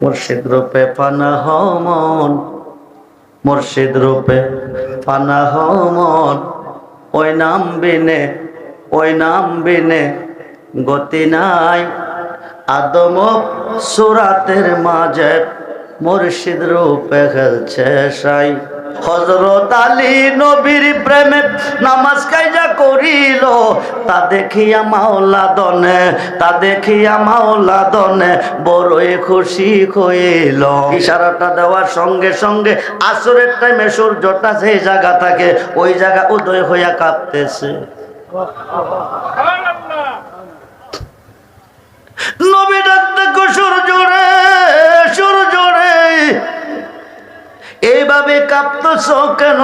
মুর্শিদ রূপে পানা হমন, মুর্শিদ রূপে পানা হমন। ওই নাম বিনে, ওই নাম বিনে গতি নাই। আদম সুরাতের মাঝে মুর্শিদ রূপে খেলছে সাই। হজরত আলী নবীর প্রেমে নামাজ কাইজা করিল, তা দেখিয়া মাওলা দনে, তা দেখিয়া মাওলা দনে বড়ই খুশি হইল। ইশারাটা দেওয়ার সঙ্গে সঙ্গে আসরের টাইমে সূর্যটা যে জায়গা থাকে, ওই জায়গা উদয় হইয়া কাঁপতেছে। কাঁপতেছ কেন?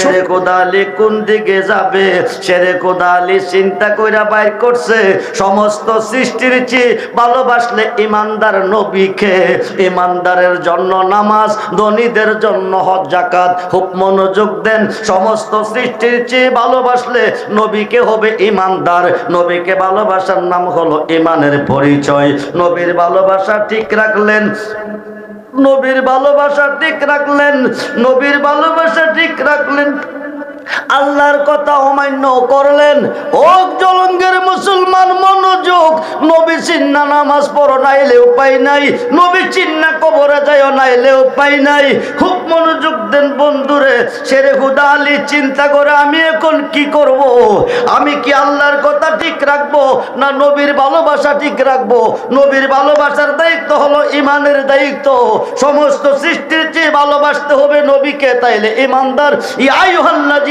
শেরে কোদালি কোন দিকে যাবে? শেরে কোদালি চিন্তা কইরা বাইর করছে। সমস্ত সৃষ্টির চেয়ে ভালোবাসলে ইমানদার নবীকে। ইমানদারের জন্য নামাজ ধনীদের জন্য হজ জাকাত খুব মনোযোগ দেন। সমস্ত সৃষ্টির চেয়ে ভালোবাসলে নবীকে হবে ইমানদার। নবীকে ভালোবাসার নাম হলো ইমানের পরিচয়। নবীর ভালোবাসা ঠিক রাখলেন। নবীর ভালোবাসা ঠিক রাখলেন নবীর ভালোবাসা ঠিক রাখলেন। আল্লাহর কথা অমান্য করলেন। ও জলঙ্গের মুসলমান মনোযোগ, নবী চিন্না নামাজ পড়ো নাইলে উপায় নাই, নবী চিন্না কবরে যায় নাইলে উপায় নাই। খুব মনোযোগ দেন বন্ধুরে সেরে হুদা আলী, চিন্তা করে আমি এখন কি করব। আমি কি আল্লাহর কথা ঠিক রাখব, না নবীর ভালোবাসা ঠিক রাখব? নবীর ভালোবাসার দায়িত্ব হলো ইমানের দায়িত্ব। সমস্ত সৃষ্টির চেয়ে ভালোবাসতে হবে নবীকে, তাইলে ইমানদার।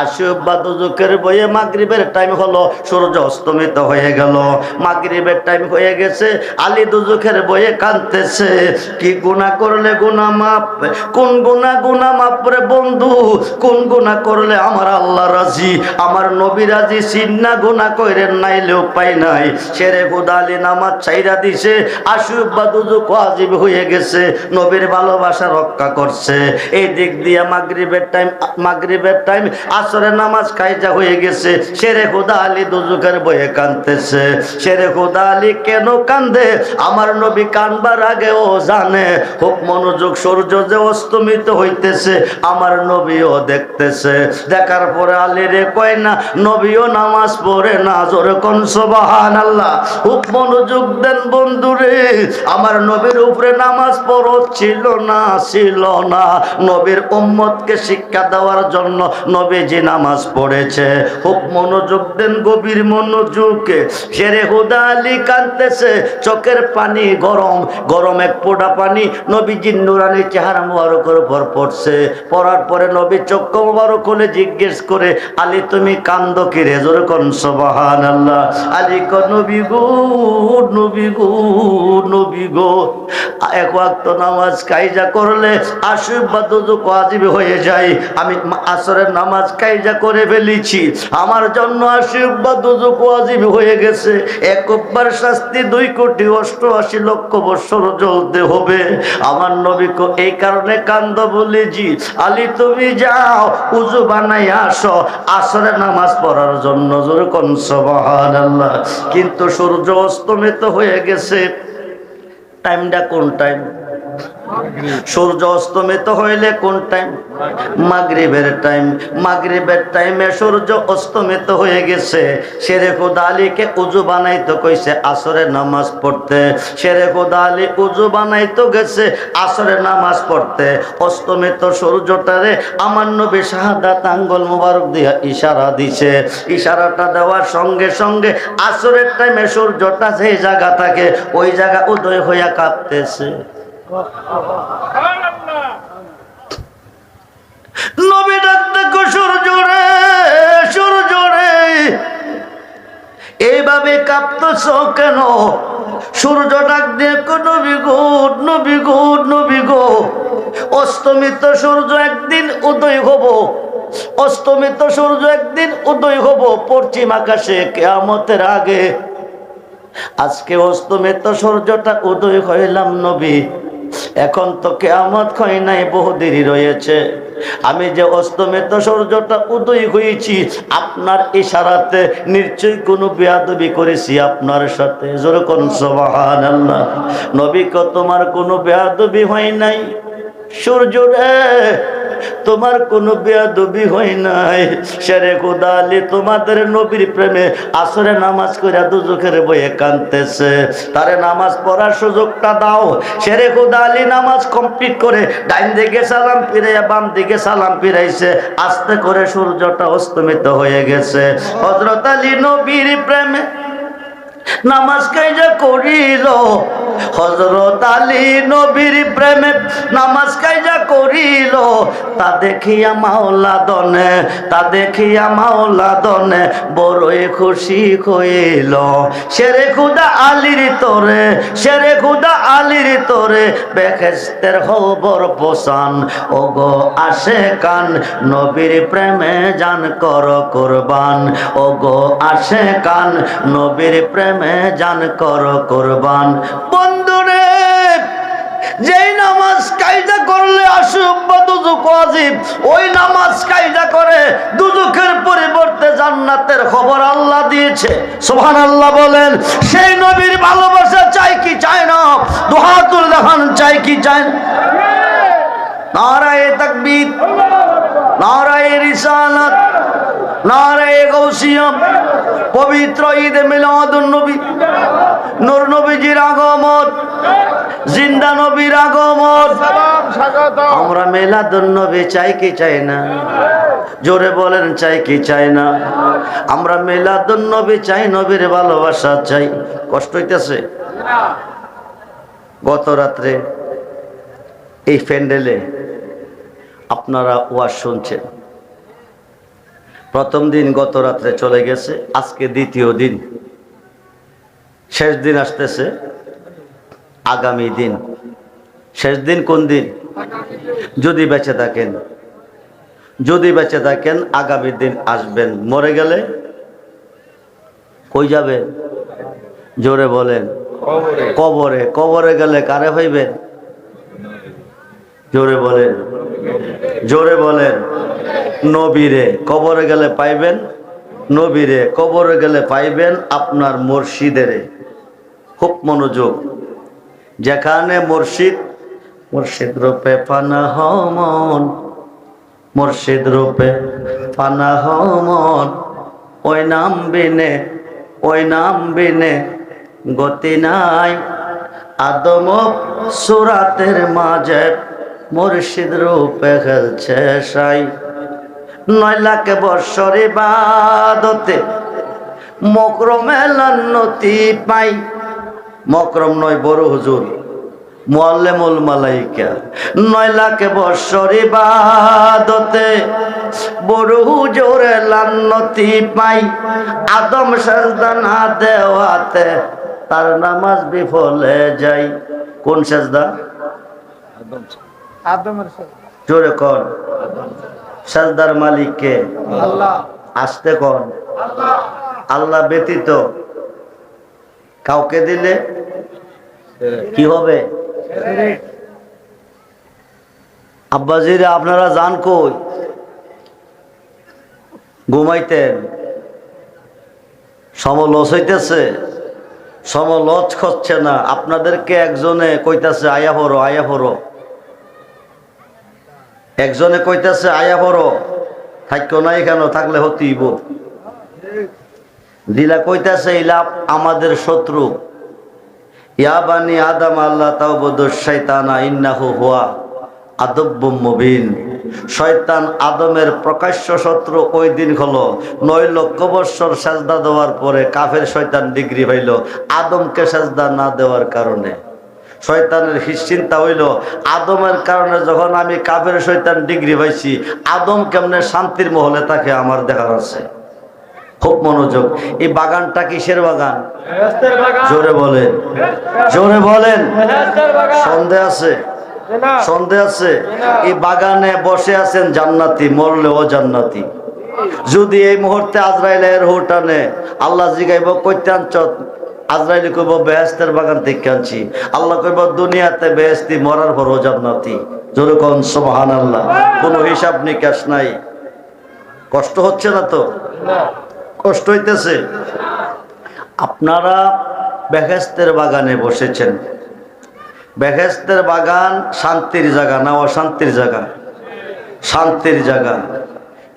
আশুব বইয়ে মাগরিবের টাইম হলো, সূর্য অস্তমিত হয়ে গেল। মাগরিবের টাইম হয়ে গেছে, আলী দুজুকের বইয়ে কাঁদতেছে। কি গুণা করলে গুণা মাপ কোন গুণা গুণা মাপ রে বন্ধু? কোন গুণা করলে আমার আল্লাহ রাজি, আমার নবী রাজি, সিন্না গুণা কইরেন নাইলে উপায় নাই। সেরে খুদা আলী নামাজ ছাইরা দিছে, আশুব বা দুজুক ওয়াজিব হয়ে গেছে, নবীর ভালোবাসা রক্ষা করছে। এই দিক দিয়ে মাগরিবের টাইম মাগরিবের টাইম, আসরের নামাজ কায়জা হয়ে গেছে, শেরে খুদা আলী দুজুকের বয়ে কানতেছে শেরে খুদা আলী কেন কান্দে? আমার নবী কানবার আগে ও জানে খুব মনোযোগ সূর্য যে অস্তমিত হইতেছে, আমার নবীও দেখতেছে। দেখার পরে আলী রে কয় না, নবীও নামাজ পড়ে না, জোরে কোন সোবাহান আল্লাহ খুব মনোযোগ দেন বন্ধুরে আমার নবীর উপরে নামাজ পড়ো ছিল না ছিল না। নবীর উম্মতকে শিক্ষা দেওয়ার জন্য নবীজি নামাজ পড়েছে। খুব মনোযোগ দেন গভীর মনোযোগে। শেরে হুদা আলী কাঁদতেছে, চোখের পানি গরম গরম এক পোড়া পানি নবীজির নুরানি চেহারা মুবারকের উপর পড়ছে। পড়ার পরে নবী চক্ষু মুবারক খুলে জিজ্ঞেস করে আলী, তুমি কান্দ কি রে? জোরে কোন সুবহান আল্লাহ আলী ক নবী গো নবী গো নবী গো। এক ওয়াক্ত নামাজ কাইজা করলে আশীর্বাদ ওয়াজিব হয়ে যায়। আমি আসরের নামাজ কাইজা করে ফেলেছি। আমার জন্য আশীর্বাদ ওয়াজিব হয়ে গেছে। একবার শাস্তি দুই কোটি অষ্টআশি লক্ষ বছর জ্বলতে হবে। আমার নবীকে এই কারণে কান্দ বলেছি। আলী, তুমি যাও, উজু বানাই আসো। আসরে নামাজ পড়ার জন্য জোরে আল্লাহ কিন্তু সূর্য অস্তমিত হয়ে গেছে। টাইমটা কোন টাইম সূর্য অস্তমিত হইলে কোন টাইম মাগরিবের টাইম মাগরিবের টাইমে সূর্য অস্তমিত হয়ে গেছে। শেরে খুদা আলীকে উজু বানাইতে কইছে আসরে নামাজ পড়তে। শেরে খুদা আলী উজু বানাইতে গেছে আসরে নামাজ পড়তে। অস্তমিত সূর্যটারে আমার নবী শাহাদাত আঙ্গল মুবারক দিয়া ইশারা দিছে। ইশারাটা দেওয়ার সঙ্গে সঙ্গে আসরের টাইমে সূর্যটা যে জায়গা থাকে, ওই জায়গা উদয় হইয়া কাঁপতেছে। নবী ডাকতে সূর্য রে সূর্য রে এইভাবে কাঁপতেছ কেন? সূর্য ডাক কো, নবী গো নবী গো নবী গো। অস্তমিত সূর্য একদিন উদয় হব। অস্তমিত সূর্য একদিন উদয় হব পশ্চিম আকাশে কেয়ামতের আগে। আজকে অস্তমিত সূর্যটা উদয় হইলাম নবী। এখন তো কেয়ামত খয় নাই, বহু দেরি রয়েছে। আমি যে অস্তমিত সূর্যটা উদয় হয়েছি, আপনার ইশারাতে নিশ্চয়ই কোনো বেয়াদবি করেছি আপনার সাথে। যেরকম সবাহান আল্লাহ নবী তোমার কোনো বেয়াদবি হয় নাই? সূর্য রে তোমার কোনো বেয়াদবি হয় নাই। সেরে খুদালি তোমাদের নবীর প্রেমে আসরে নামাজ কইরা দুজুখের বইয়ে কানতেছে তারে নামাজ পড়ার সুযোগটা দাও। সেরে খুদালি নামাজ কমপ্লিট করে ডাইন দিকে সালাম ফিরাইয়া বাম দিকে সালাম ফিরাইছে। আস্তে করে সূর্যটা অস্তমিত হয়ে গেছে। হজরত আলী নবীর প্রেমে নামাজ কাইজা করিল? হজরত আলী নবীর প্রেমে নামাজ কাইজা করিল? তা দেখিয়া মাওলা তা দেখিয়া মাওলা বড়ই খুশি হইল। সেরে খুদা আলির তোরে সেরে খুদা আলির তোরে বেহেস্তের খবর পোষান। ও গো আসে কান নবীর প্রেমে জান কর কোরবান। ও গো আসে কান নবীর প্রেমে জান কর কোরবান। বন্ধুরে, যেই নামাজ কায়দা করলে আসুক বা দুজুক ওই নামাজ কায়দা করে দুজুকের পরিবর্তে জান্নাতের খবর আল্লাহ দিয়েছে। সুবহান আল্লাহ বলেন, সেই নবীর ভালোবাসা চাই কি চায় না? দোহাতুল দেখান, চাই কি চায় না? নারায়ে তাকবীর, নারায়ে রিসালাত নারায়ে গৌসিয়ম পবিত্র ঈদ মিলাদুন নবী, নূর নবীজির আগমন, জিন্দা নবীর আগমন। আমরা মেলাদুন নবী চাই কি চাই না? জোরে বলেন, চাই কি চাই না? আমরা মেলাদুন নবী চাই, নবীর ভালোবাসা চাই। কষ্ট হইতেছে? গত রাত্রে এই প্যান্ডেলে আপনারা ওয়াজ শুনছেন। প্রথম দিন গত রাত্রে চলে গেছে, আজকে দ্বিতীয় দিন। শেষ দিন আসতেছে, আগামী দিন। শেষ দিন কোন দিন? যদি বেঁচে থাকেন। যদি বেঁচে থাকেন, আগামী দিন আসবেন। মরে গেলে কই যাবেন? জোরে বলেন। কবরে। কবরে গেলে কারে হইবেন? জোরে বলেন। জোরে বলেন। নবীরে কবরে গেলে পাইবেন, নবীরে কবরে গেলে পাইবেন আপনার মুর্শিদেরে। খুব মনোযোগ। যেখানে মুর্শিদ মুর্শিদ রূপে পানা হমন, মুর্শিদ রূপে পানা হমন। ওই নাম বিনে, ওই নাম বিনে গতি নাই। আদম সুরাতের মাঝে মুর্শিদ রূপে খেলছে সাই। নয় লাখ বৎসর বাদতে মকরমেলান্নতি পাই। মকরম নয় বড় হুজুর। মোয়াল্লেমুল মালাইকা। নয় লাখ বৎসর বাদতে বড় হুজুরে লান্নতি পাই। আদম সাজদা না দেওয়াতে তার নামাজ বিফলে যাই। কোন সাজদা? আদমের সাথে জোরে কর সাজদার মালিককে আসতে কন। আল্লাহ ব্যতীত কাউকে দিলে কি হবে? আব্বাজিরে আপনারা যান কই? ঘুমাইতেন। সম লস হইতেছে সম লস খচ্ছে না। আপনাদেরকে একজনে কইতাছে আয়া পড়ো আয়া পড়ো। একজনে কইতাছে, আয়া পড়ো। থাকো নাই কেন? থাকলে হতিব দিলা কইতাছে, ইলা আমাদের শত্রু। ইয়াবানি আদম আল্লাহ তাওবুদুশ শাইতানা ইন্নাহু হুয়া আদব্বুম মুবিন। শয়তান আদমের প্রকাশ্য শত্রু ওই দিন হলো। নয় লক্ষ বৎসর সাজদা দেওয়ার পরে কাফের শয়তান ডিগ্রি পাইল আদমকে সাজদা না দেওয়ার কারণে। শয়তানের হিসচিন্তা হইল। আদমের কারণে যখন আমি কাফের শয়তান ডিগ্রি পাইছি আদম কেমনে শান্তির মহলে তাকে আমার দেখার আছে? খুব মনোযোগ। এই বাগানটা কিসের বাগান? জোরে বলেন। জোরে বলেন। সন্দেহ আছে? সন্দেহ আছে? এই বাগানে বসে আছেন জান্নাতি মরলেও জান্নাতি যদি এই মুহূর্তে আজরাইলের হুটানে আল্লাহ জিগাইব আনছ আজরাইল কইব বেহেস্তের বাগান থেকে আনছি। আল্লাহ কইব, দুনিয়াতে বেহেস্তি মরার পরও জান্নাতি জোরে কোন সুবহান আল্লাহ কোনো হিসাব নিকাশ নাই। কষ্ট হচ্ছে না তো? কষ্ট হইতেছে। আপনারা বেহেস্তের বাগানে বসেছেন। বেহেস্তের বাগান শান্তির জায়গা না অশান্তির জায়গা? শান্তির জায়গা।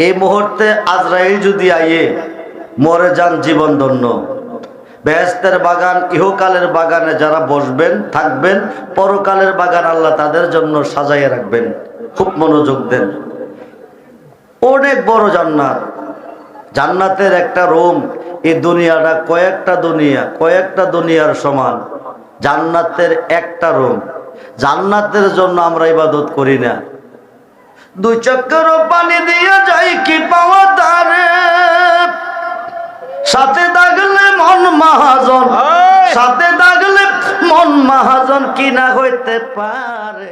এই মুহূর্তে আজরাইল যদি আইয়ে, মরে যান জীবন ধন্য। বেহেস্তের বাগান, ইহকালের বাগানে যারা বসবেন, থাকবেন, পরকালের বাগান আল্লাহ তাদের জন্য সাজাইয়ে রাখবেন। খুব মনোযোগ দেন। অনেক বড় জান্নাত। জান্নাতের একটা রুম, এই দুনিয়াটা কয়েকটা দুনিয়া, কয়েকটা দুনিয়ার সমান। জান্নাতের একটা রুম। জান্নাতের জন্য আমরা ইবাদত করি না। দুই চক্কর পানি দিয়ে যাই কি পাওয়া তারে? সাথে দাগলে মন মহাজন সাথে দাগলে মন মহাজন কিনা হইতে পারে?